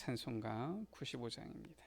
찬송가 95장입니다.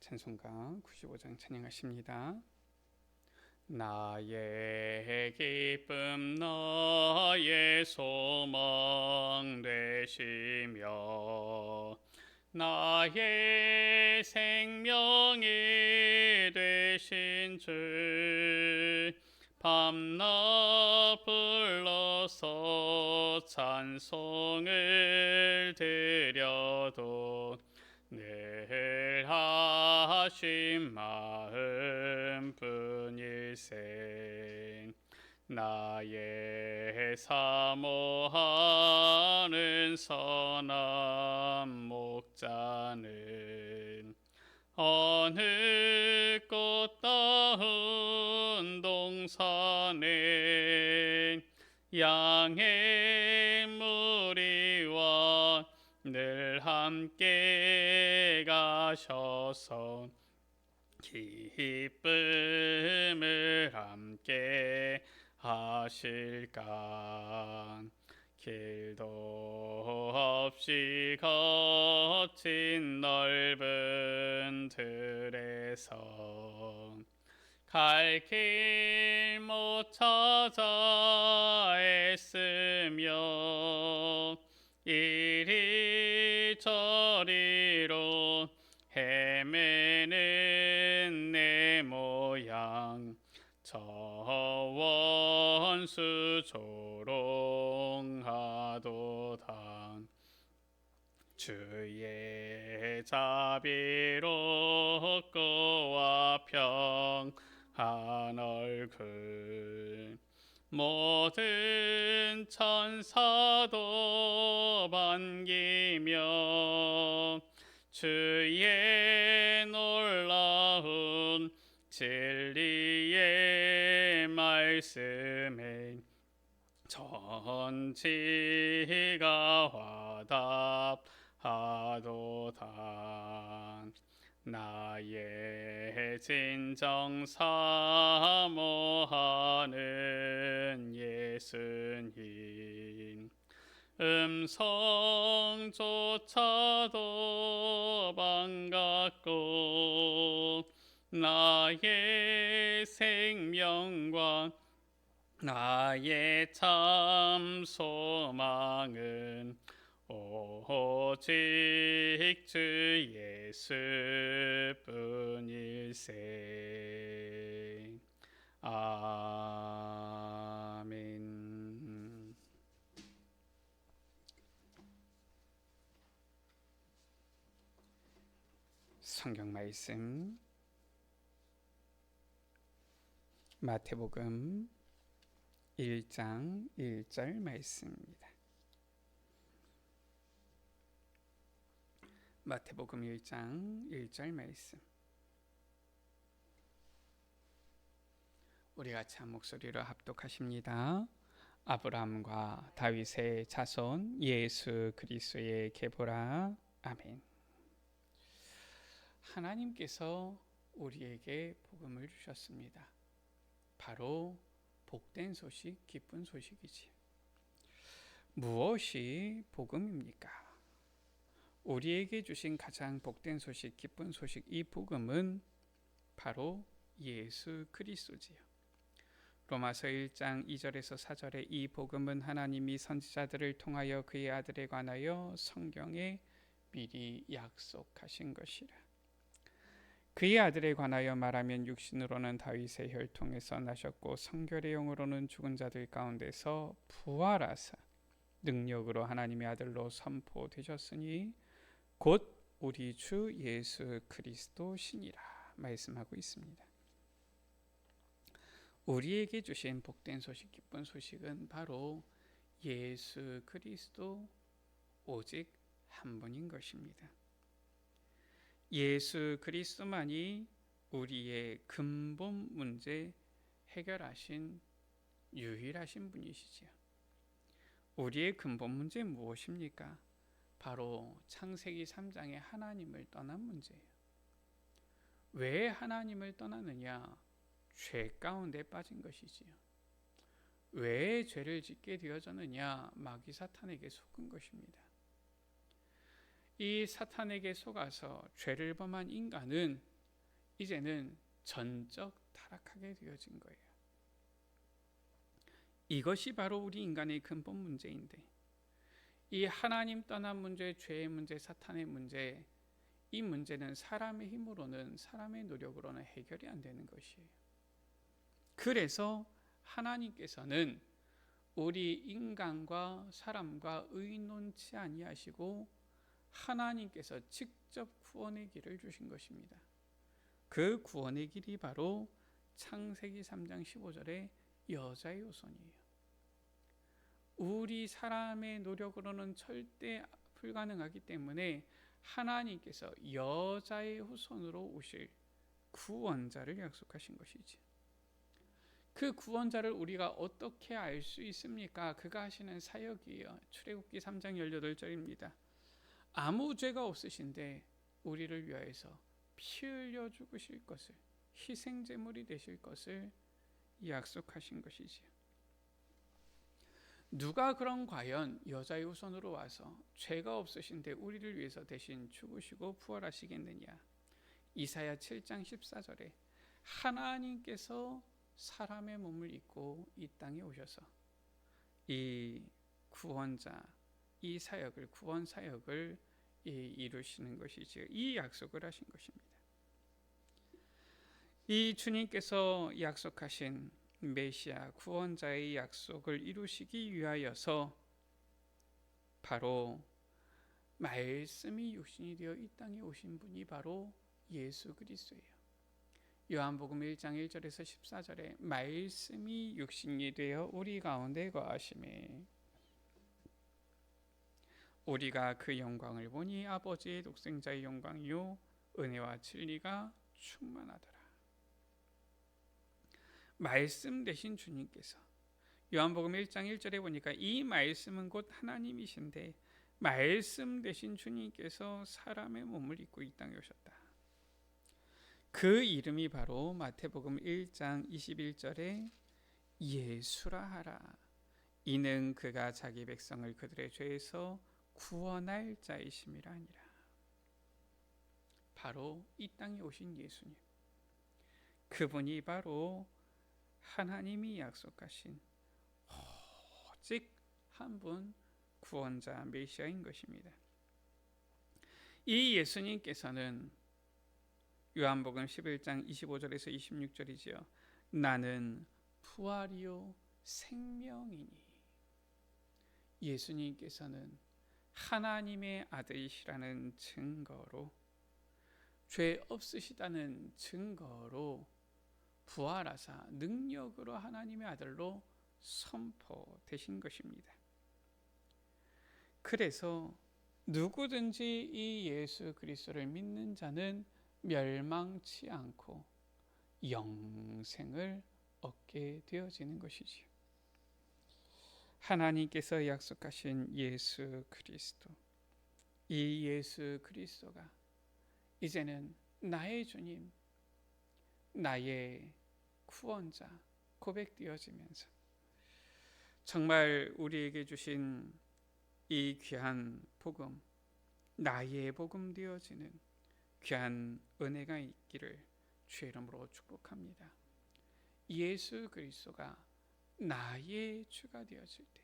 찬송가 95장 찬양하십니다. 나의 기쁨 나의 소망 되시며 나의 생명이 되신 주 밤낮 불러서 찬송을 드려도 늘 하신 마음 뿐일세. 나의 사모하는 선한 목자는 어느 꽃다운 동산에 양의 무리와 늘 함께 가셔서 기쁨을 함께 하실까 길도 없이 거친 넓은 들에서 갈 길 못 찾아 애쓰며 이리저리로 헤매는 내 모양 저 원수 조 주의 자비롭고와 평한 얼굴. 모든 천사도 반기며 주의 놀라운 진리의 말씀에 전지가 화답 하도다 나의 진정 사모하는 예수님. 음성조차도 반갑고 나의 생명과 나의 참 소망은 오직 주 예수뿐일세 아멘 성경 말씀 마태복음 1장 1절 말씀입니다. 마태복음 1장 1절 말씀. 우리 같이 한 목소리로 합독하십니다. 아브라함과 다윗의 자손 예수 그리스도의 계보라 아멘. 하나님께서 우리에게 복음을 주셨습니다. 바로 복된 소식, 기쁜 소식이지. 무엇이 복음입니까? 우리에게 주신 가장 복된 소식, 기쁜 소식, 이 복음은 바로 예수 그리스도지요. 로마서 1장 2절에서 4절에 이 복음은 하나님이 선지자들을 통하여 그의 아들에 관하여 성경에 미리 약속하신 것이라. 그의 아들에 관하여 말하면 육신으로는 다윗의 혈통에서 나셨고 성결의 영으로는 죽은 자들 가운데서 부활하사 능력으로 하나님의 아들로 선포되셨으니 곧 우리 주 예수 그리스도시니라 말씀하고 있습니다. 우리에게 주신 복된 소식, 기쁜 소식은 바로 예수 그리스도 오직 한 분인 것입니다. 예수 그리스도만이 우리의 근본 문제 해결하신 유일하신 분이시지요. 우리의 근본 문제 무엇입니까? 바로 창세기 3장의 하나님을 떠난 문제예요. 왜 하나님을 떠나느냐? 죄 가운데 빠진 것이지요. 왜 죄를 짓게 되어졌느냐? 마귀 사탄에게 속은 것입니다. 이 사탄에게 속아서 죄를 범한 인간은 이제는 전적 타락하게 되어진 거예요. 이것이 바로 우리 인간의 근본 문제인데 이 하나님 떠난 문제, 죄의 문제, 사탄의 문제 이 문제는 사람의 힘으로는 사람의 노력으로는 해결이 안 되는 것이에요. 그래서 하나님께서는 우리 인간과 사람과 의논치 아니하시고 하나님께서 직접 구원의 길을 주신 것입니다. 그 구원의 길이 바로 창세기 3장 15절의 여자의 후손이에요. 우리 사람의 노력으로는 절대 불가능하기 때문에 하나님께서 여자의 후손으로 오실 구원자를 약속하신 것이지. 그 구원자를 우리가 어떻게 알 수 있습니까? 그가 하시는 사역이에요. 출애굽기 3장 18절입니다. 아무 죄가 없으신데 우리를 위하여서 피 흘려 죽으실 것을 희생 제물이 되실 것을 약속하신 것이지요. 누가 그런 과연 여자의 후손으로 와서 죄가 없으신데 우리를 위해서 대신 죽으시고 부활하시겠느냐? 이사야 7장 14절에 하나님께서 사람의 몸을 입고 이 땅에 오셔서 이 구원자 이 사역을 구원 사역을 이루시는 것이지 이 약속을 하신 것입니다. 이 주님께서 약속하신 메시아 구원자의 약속을 이루시기 위하여서 바로 말씀이 육신이 되어 이 땅에 오신 분이 바로 예수 그리스도예요. 요한복음 1장 1절에서 14절에 말씀이 육신이 되어 우리 가운데 거하심에 우리가 그 영광을 보니 아버지의 독생자의 영광이요 은혜와 진리가 충만하더라. 말씀 되신 주님께서 요한복음 1장 1절에 보니까 이 말씀은 곧 하나님이신데 말씀 되신 주님께서 사람의 몸을 입고 이 땅에 오셨다. 그 이름이 바로 마태복음 1장 21절에 예수라 하라. 이는 그가 자기 백성을 그들의 죄에서 구원할 자이심이라 아니라. 바로 이 땅에 오신 예수님. 그분이 바로 하나님이 약속하신 오직 한 분 구원자 메시아인 것입니다. 이 예수님께서는 요한복음 11장 25절에서 26절이지요. 나는 부활이요 생명이니 예수님께서는 하나님의 아들이시라는 증거로 죄 없으시다는 증거로 부활하사 능력으로 하나님의 아들로 선포되신 것입니다. 그래서 누구든지 이 예수 그리스도를 믿는 자는 멸망치 않고 영생을 얻게 되어지는 것이지요. 하나님께서 약속하신 예수 그리스도, 이 예수 그리스도가 이제는 나의 주님, 나의 구원자 고백되어지면서 정말 우리에게 주신 이 귀한 복음, 나의 복음 되어지는 귀한 은혜가 있기를 주의 이름으로 축복합니다. 예수 그리스도가 나의 주가 되어질 때,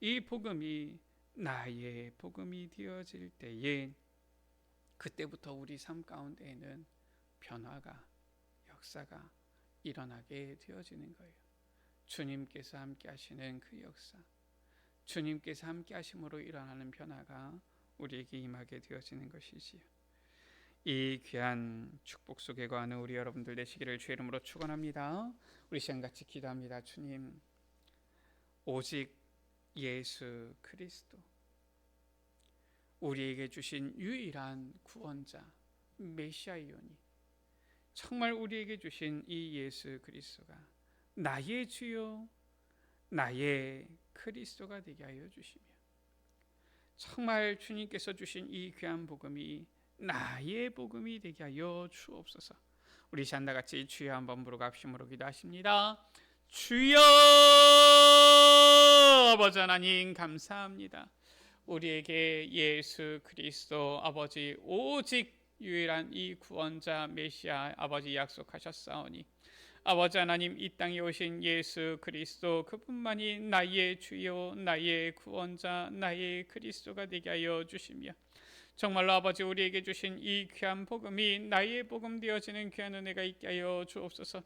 이 복음이 나의 복음이 되어질 때에 그때부터 우리 삶 가운데에는 변화가 역사가 일어나게 되어지는 거예요. 주님께서 함께 하시는 그 역사, 주님께서 함께 하심으로 일어나는 변화가 우리에게 임하게 되어지는 것이지요. 이 귀한 축복 속에 거하는 우리 여러분들 되시기를 주의 이름으로 축원합니다. 우리 시간 같이 기도합니다. 주님, 오직 예수 그리스도 우리에게 주신 유일한 구원자 메시아이오니 정말 우리에게 주신 이 예수 그리스도가 나의 주요 나의 그리스도가 되게 하여 주시며 정말 주님께서 주신 이 귀한 복음이 나의 복음이 되게 하여 주옵소서. 우리 잔다 같이 주여 한번 부르고 합심으로 기도하십니다. 주여 아버지 하나님 감사합니다. 우리에게 예수 그리스도 아버지 오직 유일한 이 구원자 메시아 아버지 약속하셨사오니 아버지 하나님 이 땅에 오신 예수 그리스도 그분만이 나의 주요 나의 구원자 나의 그리스도가 되게 하여 주시며 정말로 아버지 우리에게 주신 이 귀한 복음이 나의 복음 되어지는 귀한 은혜가 있게 하여 주옵소서.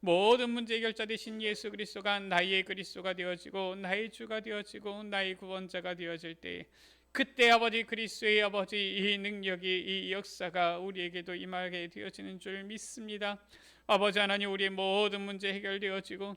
모든 문제 해결자 되신 예수 그리스도가 나의 그리스도가 되어지고 나의 주가 되어지고 나의 구원자가 되어질 때 그때 아버지 그리스도의 아버지 이 능력이 이 역사가 우리에게도 임하게 되어지는 줄 믿습니다. 아버지 하나님 우리의 모든 문제 해결되어지고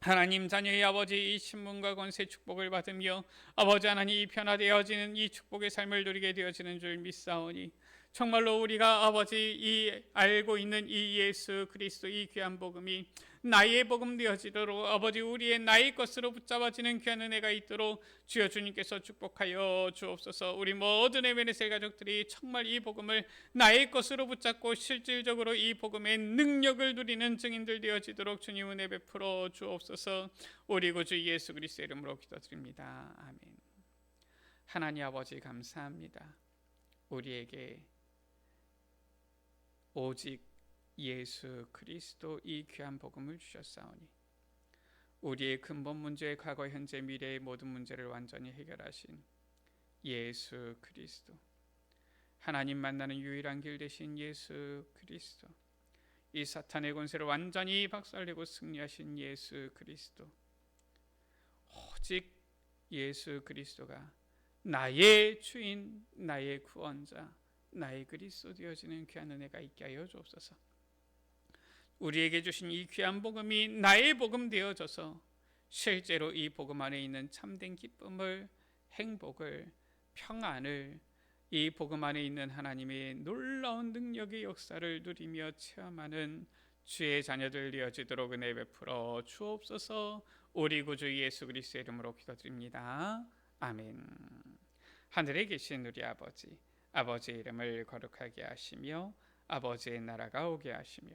하나님 자녀의 아버지 이 신문과 권세 축복을 받으며 아버지 하나님 이 변화되어지는 이 축복의 삶을 누리게 되어지는 줄 믿사오니 정말로 우리가 아버지 이 알고 있는 이 예수 그리스도 이 귀한 복음이 나의 복음 되어지도록 아버지 우리의 나의 것으로 붙잡아지는 귀한 은혜가 있도록 주여 주님께서 축복하여 주옵소서. 우리 모든 에베네셀 가족들이 정말 이 복음을 나의 것으로 붙잡고 실질적으로 이 복음의 능력을 누리는 증인들 되어지도록 주님 은혜 베풀어 주옵소서. 우리 구주 예수 그리스도 이름으로 기도드립니다. 아멘. 하나님 아버지 감사합니다. 우리에게 오직 예수 그리스도 이 귀한 복음을 주셨사오니 우리의 근본 문제, 과거, 현재, 미래의 모든 문제를 완전히 해결하신 예수 그리스도 하나님 만나는 유일한 길 되신 예수 그리스도 이 사탄의 권세를 완전히 박살내고 승리하신 예수 그리스도 오직 예수 그리스도가 나의 주인, 나의 구원자, 나의 그리스도 되어지는 귀한 은혜가 있게 하여 주옵소서. 우리에게 주신 이 귀한 복음이 나의 복음 되어져서 실제로 이 복음 안에 있는 참된 기쁨을 행복을 평안을 이 복음 안에 있는 하나님의 놀라운 능력의 역사를 누리며 체험하는 주의 자녀들 되어지도록 은혜 베풀어 주옵소서. 우리 구주 예수 그리스도의 이름으로 기도드립니다. 아멘. 하늘에 계신 우리 아버지 아버지의 이름을 거룩하게 하시며 아버지의 나라가 오게 하시며